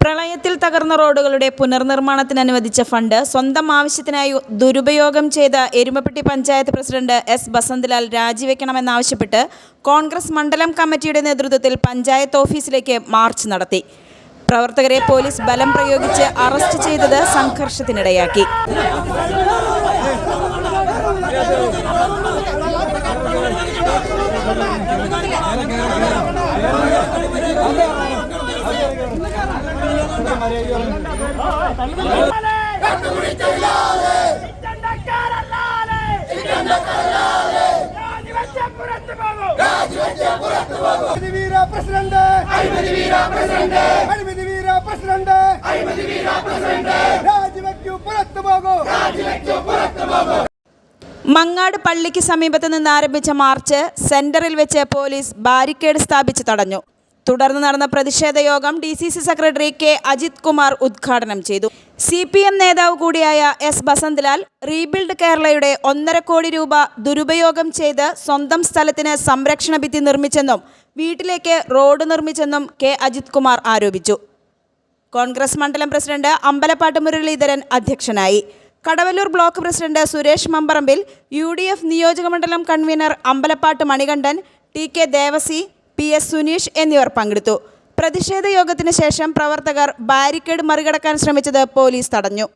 പ്രളയത്തിൽ തകർന്ന റോഡുകളുടെ പുനർനിർമ്മാണത്തിന് അനുവദിച്ച ഫണ്ട് സ്വന്തം ആവശ്യത്തിനായി ദുരുപയോഗം ചെയ്ത എരുമപ്പെട്ടി പഞ്ചായത്ത് പ്രസിഡന്റ് എസ് ബസന്ത്ലാൽ രാജിവെക്കണമെന്നാവശ്യപ്പെട്ട് കോൺഗ്രസ് മണ്ഡലം കമ്മിറ്റിയുടെ നേതൃത്വത്തിൽ പഞ്ചായത്ത് ഓഫീസിലേക്ക് മാർച്ച് നടത്തി. പ്രവർത്തകരെ പോലീസ് ബലം പ്രയോഗിച്ച് അറസ്റ്റ് ചെയ്തത് സംഘർഷത്തിനിടയാക്കി. പ്രസിഡന്റ് അഴിമതി വീര പ്രസിഡന്റ് അഴിമതി വീര പ്രസിഡന്റ് അഴിമതി വീര പ്രസിഡന്റ് രാജിവെക്കൂ പുറത്തു പോകൂ രാജിവെക്കൂ പുറത്തു പോകൂ. മങ്ങാട് പള്ളിക്ക് സമീപത്ത് നിന്ന് ആരംഭിച്ച മാർച്ച് സെന്ററിൽ വെച്ച് പോലീസ് ബാരിക്കേഡ് സ്ഥാപിച്ച് തടഞ്ഞു. തുടർന്ന് നടന്ന പ്രതിഷേധ യോഗം D C C secretary K Ajith Kumar ഉദ്ഘാടനം ചെയ്തു. സി പി എം നേതാവ് കൂടിയായ എസ് ബസന്ത്ലാൽ റീബിൽഡ് കേരളയുടെ ഒന്നര കോടി രൂപ ദുരുപയോഗം ചെയ്ത് സ്വന്തം സ്ഥലത്തിന് സംരക്ഷണ ഭിത്തി നിർമ്മിച്ചെന്നും വീട്ടിലേക്ക് റോഡ് നിർമ്മിച്ചെന്നും കെ അജിത് കുമാർ ആരോപിച്ചു. കോൺഗ്രസ് മണ്ഡലം പ്രസിഡന്റ് അമ്പലപ്പാട്ട് മുരളീധരൻ അധ്യക്ഷനായി. Kadavallur block president Suresh Mamparambil U D F നിയോജകമണ്ഡലം convener Ambalappatt Manikandan T K Devasi P S Suneesh എന്നിവർ പങ്കെടുത്തു. പ്രതിഷേധ യോഗത്തിന് ശേഷം പ്രവർത്തകർ ബാരിക്കേഡ് മറികടക്കാൻ ശ്രമിച്ചത് പോലീസ് തടഞ്ഞു.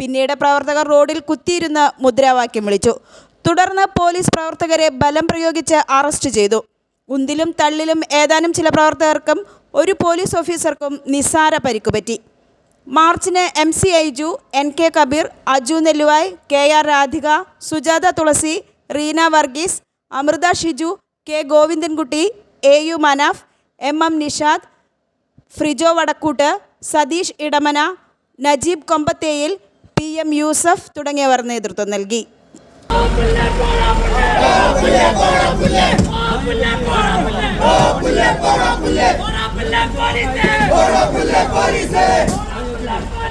പിന്നീട് പ്രവർത്തകർ റോഡിൽ കുത്തിയിരുന്ന് മുദ്രാവാക്യം വിളിച്ചു. തുടർന്ന് പോലീസ് പ്രവർത്തകരെ ബലം പ്രയോഗിച്ച് അറസ്റ്റ് ചെയ്തു. ഉന്തിലും തള്ളിലും ഏതാനും ചില പ്രവർത്തകർക്കും ഒരു പോലീസ് ഓഫീസർക്കും നിസ്സാര പരിക്കുപറ്റി മാർച്ചിന് M C Aiju N K Kabeer Aju Nelluvai K R Radhika Sujatha Thulasi Reena Varghese Amritha Shiju K Govindankutty A U Manaf M M Nishad Frijo Vadakkoot Satheesh Edamana Najeeb Kombatheyil P M Yusuf തുടങ്ങിയവർ നേതൃത്വം നൽകി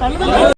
ബാങ്കെല്ലാം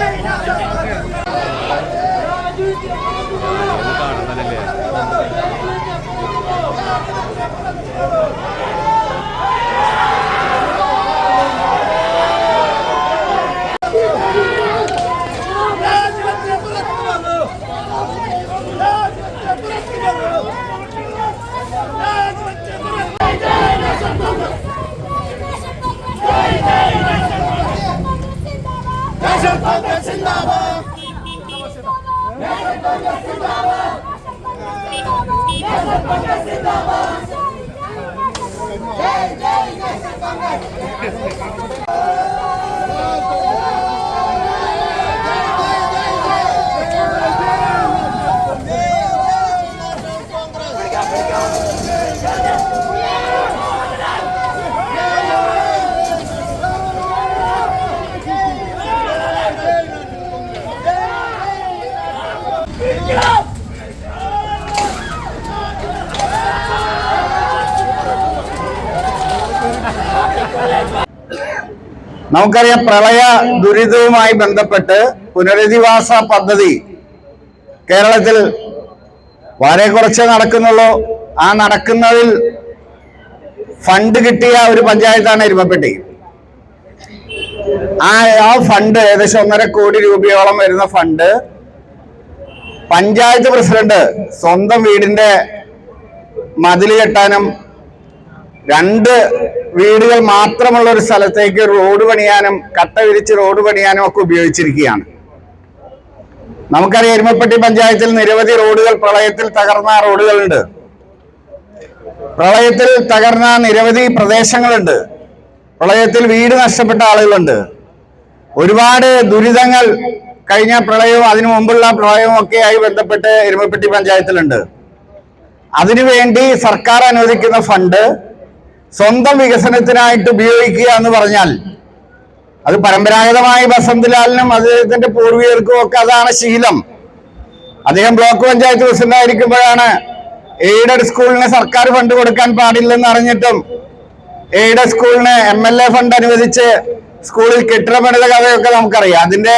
कांग्रेस जिंदाबाद national Congress जिंदाबाद national Congress जिंदाबाद जय जय national Congress നമുക്കറിയാം പ്രളയ ദുരിതവുമായി ബന്ധപ്പെട്ട് പുനരധിവാസ പദ്ധതി കേരളത്തിൽ വളരെ കുറച്ച് നടക്കുന്നുള്ളൂ. ആ നടക്കുന്നതിൽ ഫണ്ട് കിട്ടിയ ഒരു പഞ്ചായത്താണ് എരുമപ്പെട്ടി. ആ ആ ഫണ്ട് ഏകദേശം ഒന്നര കോടി രൂപയോളം വരുന്ന ഫണ്ട് പഞ്ചായത്ത് പ്രസിഡന്റ് സ്വന്തം വീടിന്റെ മതിൽ കെട്ടാനും രണ്ട് വീടുകൾ മാത്രമുള്ള ഒരു സ്ഥലത്തേക്ക് റോഡ് പണിയാനും കട്ട വിരിച്ച് റോഡ് പണിയാനും ഒക്കെ ഉപയോഗിച്ചിരിക്കുകയാണ്. നമുക്കറിയാം എരുമപ്പെട്ടി പഞ്ചായത്തിൽ നിരവധി റോഡുകൾ പ്രളയത്തിൽ തകർന്ന റോഡുകളുണ്ട്. പ്രളയത്തിൽ തകർന്ന നിരവധി പ്രദേശങ്ങളുണ്ട്. പ്രളയത്തിൽ വീട് നഷ്ടപ്പെട്ട ആളുകളുണ്ട്. ഒരുപാട് ദുരിതങ്ങൾ കഴിഞ്ഞ പ്രളയവും അതിനു മുമ്പുള്ള പ്രളയവും ഒക്കെയായി ബന്ധപ്പെട്ട് എരുമപ്പെട്ടി പഞ്ചായത്തിലുണ്ട്. അതിനുവേണ്ടി സർക്കാർ അനുവദിക്കുന്ന ഫണ്ട് സ്വന്തം വികസനത്തിനായിട്ട് ഉപയോഗിക്കുക എന്ന് പറഞ്ഞാൽ അത് പരമ്പരാഗതമായി ബസന്ത്ലാലിനും അദ്ദേഹത്തിന്റെ പൂർവികർക്കും ഒക്കെ അതാണ് ശീലം. അദ്ദേഹം ബ്ലോക്ക് പഞ്ചായത്ത് പ്രസിഡന്റ് ആയിരിക്കുമ്പോഴാണ് എയ്ഡഡ് സ്കൂളിന് സർക്കാർ ഫണ്ട് കൊടുക്കാൻ പാടില്ലെന്ന് അറിഞ്ഞിട്ടും എയ്ഡഡ് സ്കൂളിന് എം എൽ എ ഫണ്ട് അനുവദിച്ച് സ്കൂളിൽ കെട്ടിട പണിത കഥയൊക്കെ നമുക്കറിയാം. അതിന്റെ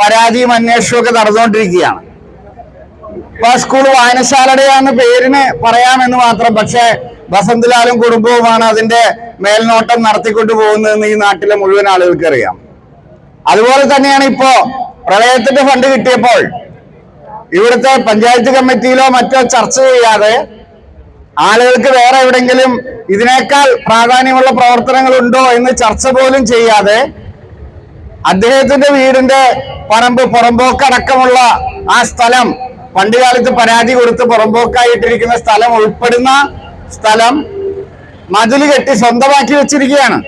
പരാതിയും അന്വേഷണവും ഒക്കെ നടന്നുകൊണ്ടിരിക്കുകയാണ്. അപ്പൊ ആ സ്കൂൾ വായനശാലയുടെ പേരിന് പറയാമെന്ന് മാത്രം പക്ഷേ വസന്ത്ലാലും കുടുംബവുമാണ് അതിന്റെ മേൽനോട്ടം നടത്തിക്കൊണ്ടു പോകുന്നതെന്ന് ഈ നാട്ടിലെ മുഴുവൻ ആളുകൾക്ക് അറിയാം. അതുപോലെ തന്നെയാണ് ഇപ്പോ പ്രളയത്തിന്റെ ഫണ്ട് കിട്ടിയപ്പോൾ ഇവിടുത്തെ പഞ്ചായത്ത് കമ്മിറ്റിയിലോ മറ്റോ ചർച്ച ചെയ്യാതെ ആളുകൾക്ക് വേറെ എവിടെങ്കിലും ഇതിനേക്കാൾ പ്രാധാന്യമുള്ള പ്രവർത്തനങ്ങൾ ഉണ്ടോ എന്ന് ചർച്ച പോലും ചെയ്യാതെ അദ്ദേഹത്തിന്റെ വീടിന്റെ പറമ്പ് പുറമ്പോക്കടക്കമുള്ള ആ സ്ഥലം പണ്ടുകാലത്ത് പരാതി കൊടുത്ത് പുറമ്പോക്കായിട്ടിരിക്കുന്ന സ്ഥലം ഉൾപ്പെടുന്ന സ്ഥലം മതിൽ കെട്ടി സ്വന്തമാക്കി വെച്ചിരിക്കുകയാണ്.